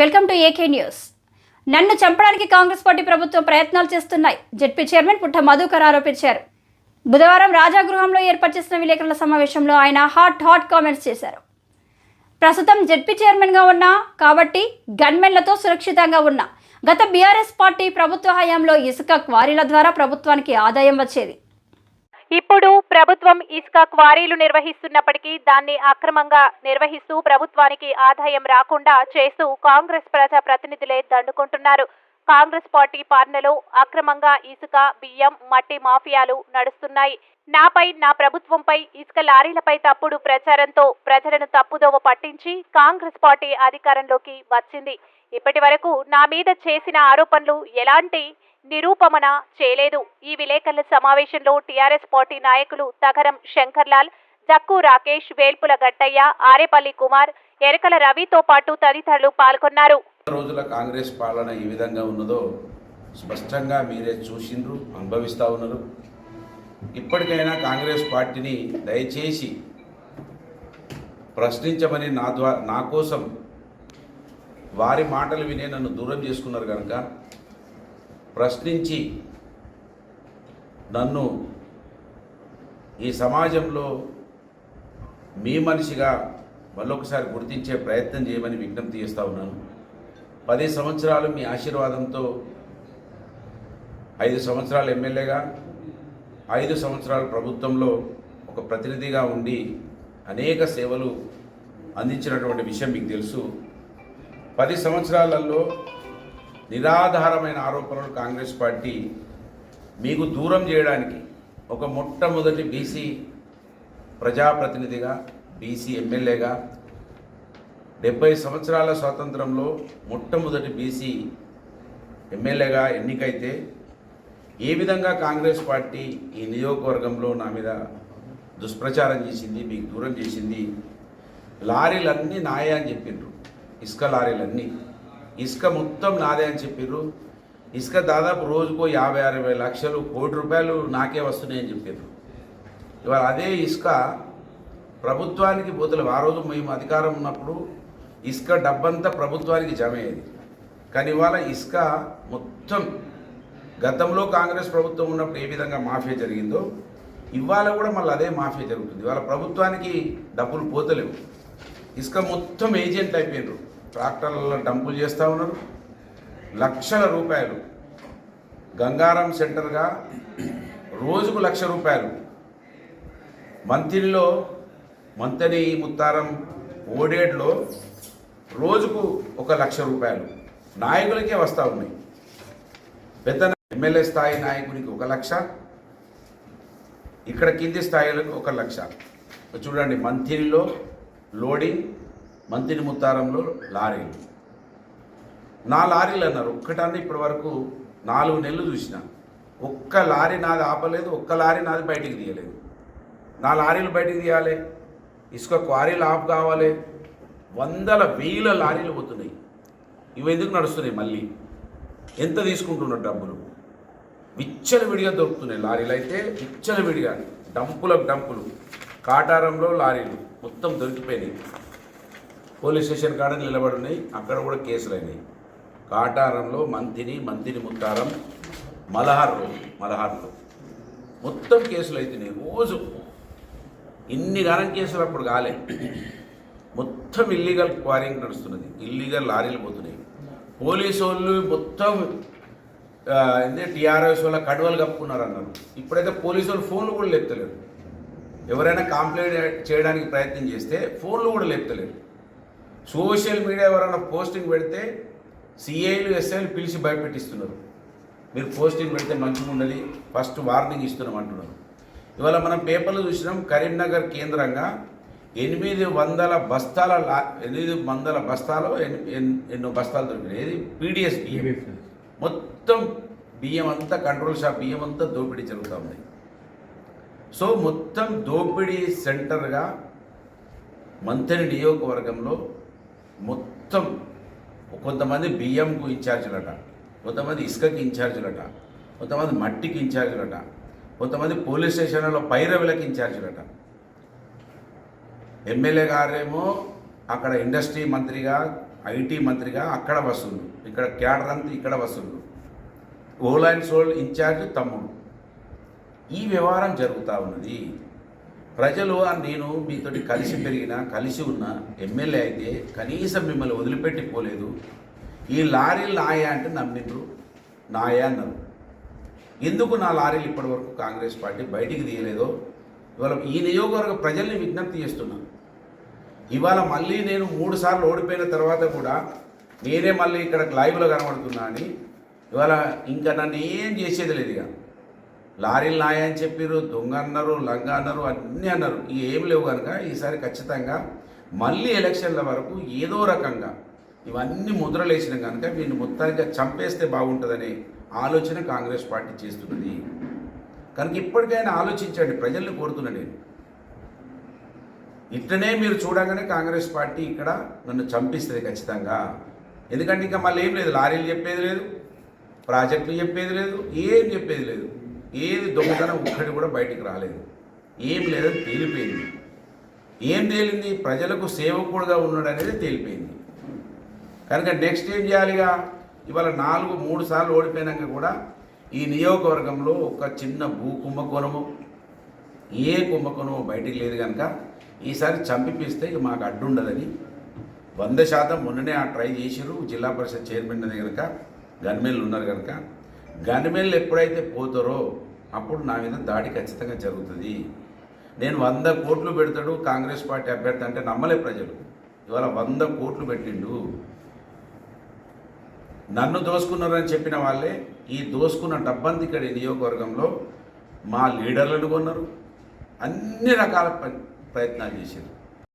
Welcome to AK news. నన్ను చంపడానికి Congress party ప్రభుత్వం ప్రయత్నాలు చేస్తున్నాయి జెడ్పీ చైర్మన్ పుట్ట మధుకర్ ఆరోపించారు. బుధవారం రాజాగృహంలో ఏర్పాటు చేసిన విలేకరుల సమావేశంలో ఆయన హాట్ హాట్ కామెంట్స్ చేశారు. ప్రస్తుతం జెడ్పీ చైర్మన్గా ఉన్నా కాబట్టి గన్మెన్లతో సురక్షితంగా ఉన్నా. గత బీఆర్ఎస్ పార్టీ ప్రభుత్వ హయాంలో ఇసుక క్వారీల ద్వారా ప్రభుత్వానికి ఆదాయం వచ్చేది. ఇప్పుడు ప్రభుత్వం ఇసుక క్వారీలు నిర్వహిస్తున్నప్పటికీ దాన్ని అక్రమంగా నిర్వహిస్తూ ప్రభుత్వానికి ఆదాయం రాకుండా చేస్తూ కాంగ్రెస్ ప్రజా ప్రతినిధులే దండుకుంటున్నారు. కాంగ్రెస్ పార్టీ పాలనలో అక్రమంగా ఇసుక బియ్యం మట్టి మాఫియాలు నడుస్తున్నాయి. నాపై నా ప్రభుత్వంపై ఇసుక లారీలపై తప్పుడు ప్రచారంతో ప్రజలను తప్పుదోవ పట్టించి కాంగ్రెస్ పార్టీ అధికారంలోకి వచ్చింది. ఇప్పటి వరకు నా మీద చేసిన ఆరోపణలు ఎలాంటి నిరూపమన చేయలేదు. ఈ విలేకరుల సమావేశంలో టీఆర్ఎస్ పార్టీ నాయకులు తగరం శంకర్లాల్ జక్కు రాకేష్ వేల్పుల గట్టయ్య ఆరేపల్లి కుమార్ ఎరకల రవితో పాటు తదితరులు పాల్గొన్నారు. రోజుల కాంగ్రెస్ పాలన ఏ విధంగా ఉన్నదో స్పష్టంగా మీరే చూసిండ్రు అనుభవిస్తూ ఉన్నారు. ఇప్పటికైనా కాంగ్రెస్ పార్టీని దయచేసి ప్రశ్నించమని నా ద్వారా నా కోసం వారి మాటలు వినే నన్ను దూరం చేసుకున్నారు కనుక ప్రశ్నించి నన్ను ఈ సమాజంలో మీ మనిషిగా మళ్ళొకసారి గుర్తించే ప్రయత్నం చేయమని విజ్ఞప్తి చేస్తూ ఉన్నాను. పది సంవత్సరాలు మీ ఆశీర్వాదంతో ఐదు సంవత్సరాలు ఎమ్మెల్యేగా ఐదు సంవత్సరాలు ప్రభుత్వంలో ఒక ప్రతినిధిగా ఉండి అనేక సేవలు అందించినటువంటి విషయం మీకు తెలుసు. పది సంవత్సరాలలో నిరాధారమైన ఆరోపణలు కాంగ్రెస్ పార్టీ మీకు దూరం చేయడానికి ఒక మొట్టమొదటి బీసీ ప్రజాప్రతినిధిగా బీసీ ఎమ్మెల్యేగా డెబ్బై సంవత్సరాల స్వాతంత్రంలో మొట్టమొదటి బీసీ ఎమ్మెల్యేగా ఎన్నికైతే ఏ విధంగా కాంగ్రెస్ పార్టీ ఈ నియోజకవర్గంలో నా మీద దుష్ప్రచారం చేసింది మీకు దూరం చేసింది లారీలన్నీ నాయే అని చెప్పిండ్రు. ఇసుక లారీలన్నీ. ఇసుక మొత్తం నాదే అని చెప్పిర్రు ఇసుక దాదాపు రోజుకో యాభై అరవై లక్షలు కోటి రూపాయలు నాకే వస్తున్నాయని చెప్పారు ఇవాళ అదే ఇసుక ప్రభుత్వానికి పోతలేవు ఆ రోజు మేము అధికారం ఉన్నప్పుడు ఇసుక డబ్బంతా ప్రభుత్వానికి జమ అయ్యేది కానీ ఇవాళ ఇసుక మొత్తం గతంలో కాంగ్రెస్ ప్రభుత్వం ఉన్నప్పుడు ఏ విధంగా మాఫియా జరిగిందో ఇవాళ కూడా మళ్ళీ అదే మాఫియా జరుగుతుంది. ఇవాళ ప్రభుత్వానికి డబ్బులు పోతలేవు. ఇసుక మొత్తం ఏజెంట్ అయిపోయినారు ట్రాక్టర్లలో డంపులు చేస్తూ ఉన్నారు. లక్షల రూపాయలు గంగారం సెంటర్గా రోజుకు లక్ష రూపాయలు. మంత్రిలో మంతని ముత్తారం ఓడేడ్లో రోజుకు ఒక లక్ష రూపాయలు. నాయకులకే వస్తూ ఉన్నాయి. పెద్ద ఎమ్మెల్యే స్థాయి నాయకునికి ఒక లక్ష. ఇక్కడ కింది స్థాయిలకు ఒక లక్ష. చూడండి మంత్రిలో లోడింగ్ మంతిని ముత్తారంలో లారీలు. నా లారీలు అన్నారు. ఒక్కటాన్ని ఇప్పటి వరకు నాలుగు నెలలు చూసిన. ఒక్క లారీ నాది ఆపలేదు ఒక్క లారీ నాది బయటికి తీయలేదు. నా లారీలు బయటికి తీయాలి. ఇసుక క్వారీలు ఆఫ్ కావాలి. వందల వేల లారీలు పోతున్నాయి. ఇవి ఎందుకు నడుస్తున్నాయి మళ్ళీ? ఎంత తీసుకుంటున్నారు డబ్బులు? విచ్చలవిడిగా దొరుకుతున్నాయి లారీలు అయితే విచ్చల విడిగా. డంపులకు డంపులు. కాటారంలో లారీలు మొత్తం దొరికిపోయినాయి. పోలీస్ స్టేషన్ కాడ నిలబడి ఉన్నాయి. అక్కడ కూడా కేసులు అయినాయి. కాటారంలో మంతిని మంతిని ముత్తారం మలహార్లో మలహార్లో మొత్తం కేసులు అవుతున్నాయి రోజు. ఇన్ని గానం కేసులు అప్పుడు కాలే. మొత్తం ఇల్లీగల్ క్వారింగ్ నడుస్తున్నది. ఇల్లీగల్ లారీలు పోతున్నాయి. పోలీసు వాళ్ళు మొత్తం ఏంటంటే టీఆర్ఎస్ వాళ్ళ కడువలు కప్పుకున్నారు అన్నారు ఇప్పుడైతే పోలీసు వాళ్ళు ఫోన్లు కూడా లేపుతలేరు. ఎవరైనా కంప్లైంట్ చేయడానికి ప్రయత్నం చేస్తే ఫోన్లు కూడా లేపుతలేరు. సోషల్ మీడియా ఎవరైనా పోస్టింగ్ పెడితే సిఐలు ఎస్ఐలు పిలిచి భయపెట్టిస్తున్నారు. మీరు పోస్టింగ్ పెడితే మంచిగా ఉండదు ఫస్ట్ వార్నింగ్ ఇస్తున్నాం అంటున్నారు. ఇవాళ మనం పేపర్లు చూసినాం కరీంనగర్ కేంద్రంగా ఎనిమిది వందల బస్తాల లా- ఎనిమిది వందల బస్తాలు ఎన్- ఎన్- ఎన్నో బస్తాలు దొరికినాయి. ఏది? పీడిఎస్ బియ్యం. మొత్తం బియ్యం అంతా కంట్రోల్ షాప్ బియ్యం అంతా దోపిడీ జరుగుతూ ఉంది. సో మొత్తం దోపిడీ సెంటర్గా మంత్రి నియోజకవర్గంలో మొత్తం కొంతమంది బియ్యంకు ఇన్ఛార్జీలట కొంతమంది ఇసుకకి ఇన్ఛార్జీలట కొంతమంది మట్టికి ఇన్ఛార్జీలట కొంతమంది పోలీస్ స్టేషన్లలో పైరవులకి ఇన్ఛార్జీలట. ఎమ్మెల్యే గారేమో అక్కడ ఇండస్ట్రీ మంత్రిగా ఐటీ మంత్రిగా అక్కడ వసూలు ఇక్కడ క్యాడర్ అంతా ఇక్కడ వసూలు ఓల్ అండ్ సోల్ ఇన్ఛార్జ్ తమ్ముడు. ఈ వ్యవహారం జరుగుతూ ఉన్నది. ప్రజలు నేను మీతోటి కలిసి పెరిగిన కలిసి ఉన్న ఎమ్మెల్యే అయితే కనీసం మిమ్మల్ని వదిలిపెట్టి పోలేదు. ఈ లారీలు నాయా అంటే నమ్మిండ్రు. నాయా అన్నారు. ఎందుకు నా లారీలు ఇప్పటివరకు కాంగ్రెస్ పార్టీ బయటికి తీయలేదో ఇవాళ ఈ నియోగవర్గ ప్రజల్ని విజ్ఞప్తి చేస్తున్నాను ఇవాళ మళ్ళీ నేను మూడు సార్లు ఓడిపోయిన తర్వాత కూడా నేనే మళ్ళీ ఇక్కడ లైవ్లో కనబడుతున్నా అని. ఇవాళ ఇంకా నన్ను ఏం చేసేది లేదు ఇక. లారీలు నాయని చెప్పారు దొంగ అన్నారు లంగ అన్నారు అన్నీ అన్నారు. ఏం లేవు కనుక ఈసారి ఖచ్చితంగా మళ్ళీ ఎలక్షన్ల వరకు ఏదో రకంగా ఇవన్నీ ముద్రలేసిన కనుక వీళ్ళు మొత్తానికి చంపేస్తే బాగుంటుందనే ఆలోచన కాంగ్రెస్ పార్టీ చేస్తున్నది. కనుక ఇప్పటికైనా ఆలోచించండి ప్రజల్ని కోరుతున్నా నేను. ఇట్లనే మీరు చూడగానే కాంగ్రెస్ పార్టీ ఇక్కడ నన్ను చంపిస్తుంది ఖచ్చితంగా. ఎందుకంటే ఇంకా మళ్ళీ ఏం లేదు లారీలు చెప్పేది లేదు ప్రాజెక్టులు చెప్పేది లేదు ఏం చెప్పేది లేదు. ఏది దొంగతనం ఒక్కటి కూడా బయటికి రాలేదు. ఏం లేదని తేలిపోయింది. ఏం తేలింది? ప్రజలకు సేవకుడుగా ఉన్నాడు అనేది తేలిపోయింది. కనుక నెక్స్ట్ ఏం చేయాలిగా? ఇవాళ నాలుగు మూడు సార్లు ఓడిపోయినాక కూడా ఈ నియోజకవర్గంలో ఒక చిన్న భూ కుంభకోణము ఏ కుంభకోణము బయటికి లేదు కనుక ఈసారి చంపిపిస్తే ఇక మాకు అడ్డుండదని వంద శాతం మొన్ననే ఆ ట్రై చేసిరు జిల్లా పరిషత్ చైర్మన్ కనుక గన్మెన్లు ఉన్నారు కనుక గన్మెన్లు ఎప్పుడైతే పోతారో అప్పుడు నా మీద దాడి ఖచ్చితంగా జరుగుతుంది. నేను వంద కోట్లు పెడతాడు కాంగ్రెస్ పార్టీ అభ్యర్థి అంటే నమ్మలే ప్రజలు. ఇవాళ వంద కోట్లు పెట్టిండు. నన్ను దోసుకున్నారని చెప్పిన వాళ్ళే ఈ దోసుకున్న డబ్బంది ఇక్కడ నియోగవర్గంలో మా లీడర్లను కొన్నారు. అన్ని రకాల ప్ర- ప్రయత్నాలు చేశారు.